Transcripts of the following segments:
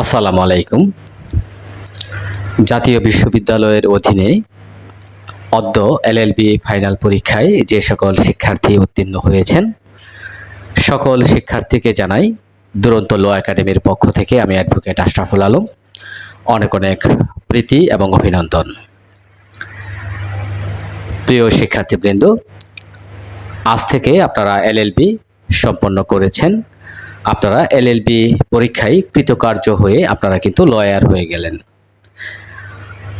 আসসালামু আলাইকুম। জাতীয় বিশ্ববিদ্যালয়ের অধীনে অদ্য এলএলবি ফাইনাল পরীক্ষায় যে সকল শিক্ষার্থী উত্তীর্ণ হয়েছেন, সকল শিক্ষার্থীকে জানাই দুরন্ত ল একাডেমির পক্ষ থেকে আমি অ্যাডভোকেট আশরাফুল আলম। অনেক অনেক প্রীতি এবং অভিনন্দন। প্রিয় শিক্ষার্থীবৃন্দ, আজ থেকে আপনারা এলএলবি সম্পন্ন করেছেন। আপনারা এলএলবি পরীক্ষায় কৃতকার্য হয়ে আপনারা কিন্তু লয়ার হয়ে গেলেন।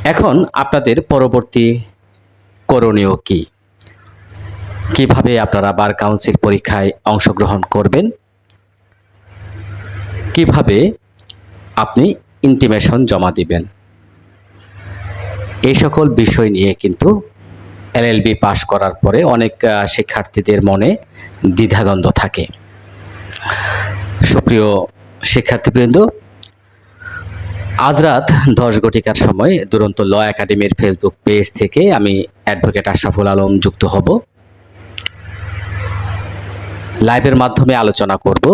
এখন আপনাদের পরবর্তী করণীয় কি? কীভাবে আপনারা বার কাউন্সিল পরীক্ষায় অংশগ্রহণ করবেন? কীভাবে আপনি ইন্টিমেশন জমা দিবেন? এই সকল বিষয় নিয়ে কিন্তু এলএলবি পাশ করার পরে অনেক শিক্ষার্থীদের মনে দ্বিধাদ্বন্দ্ব থাকে। সুপ্রিয় শিক্ষার্থীবৃন্দ, আজ রাত দশ ঘটিকার সময় দুরন্ত ল একাডেমির ফেসবুক পেজ থেকে আমি অ্যাডভোকেট আশরাফুল আলম যুক্ত হব। লাইভের মাধ্যমে আলোচনা করব,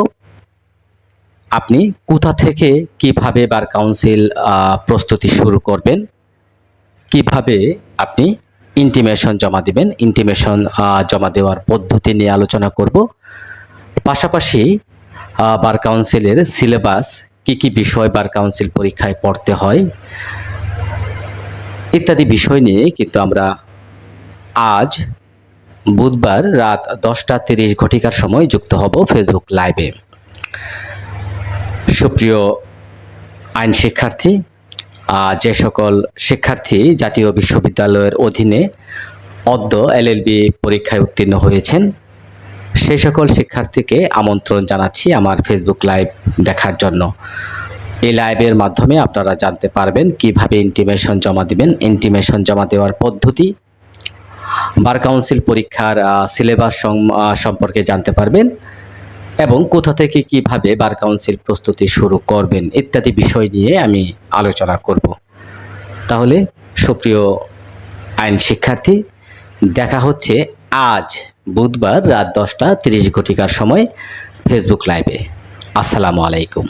আপনি কোথা থেকে কীভাবে বার কাউন্সিল প্রস্তুতি শুরু করবেন? কীভাবে আপনি ইন্টিমেশন জমা দিবেন? ইন্টিমেশন জমা দেওয়ার পদ্ধতি নিয়ে আলোচনা করব। পাশাপাশি বার কাউন্সিলের সিলেবাস কি কি বিষয় বার কাউন্সিল পরীক্ষায় পড়তে হয়, ইত্যাদি বিষয় নিয়ে কিন্তু আমরা আজ বুধবার রাত দশটা তিরিশ ঘটিকার সময় যুক্ত হব ফেসবুক লাইভে সুপ্রিয় আইন শিক্ষার্থী যে সকল শিক্ষার্থী জাতীয় বিশ্ববিদ্যালয়ের অধীনে অদ্য এলএলবি পরীক্ষায় উত্তীর্ণ হয়েছেন সেই সকল শিক্ষার্থীকে আমন্ত্রণ জানাচ্ছি আমার ফেসবুক লাইভ দেখার জন্য। এই লাইভের মাধ্যমে আপনারা জানতে পারবেন কীভাবে ইন্টিমেশন জমা দিবেন। ইন্টিমেশন জমা দেওয়ার পদ্ধতি বার কাউন্সিল পরীক্ষার সিলেবাস সম্পর্কে জানতে পারবেন এবং কোথা থেকে কীভাবে বার কাউন্সিল প্রস্তুতি শুরু করবেন ইত্যাদি বিষয় নিয়ে আমি আলোচনা করব। তাহলে সুপ্রিয় আইন শিক্ষার্থী, দেখা হচ্ছে আজ বুধবার রাত দশটা তিরিশ ঘটিকার সময় ফেসবুক লাইভে আসসালামু আলাইকুম।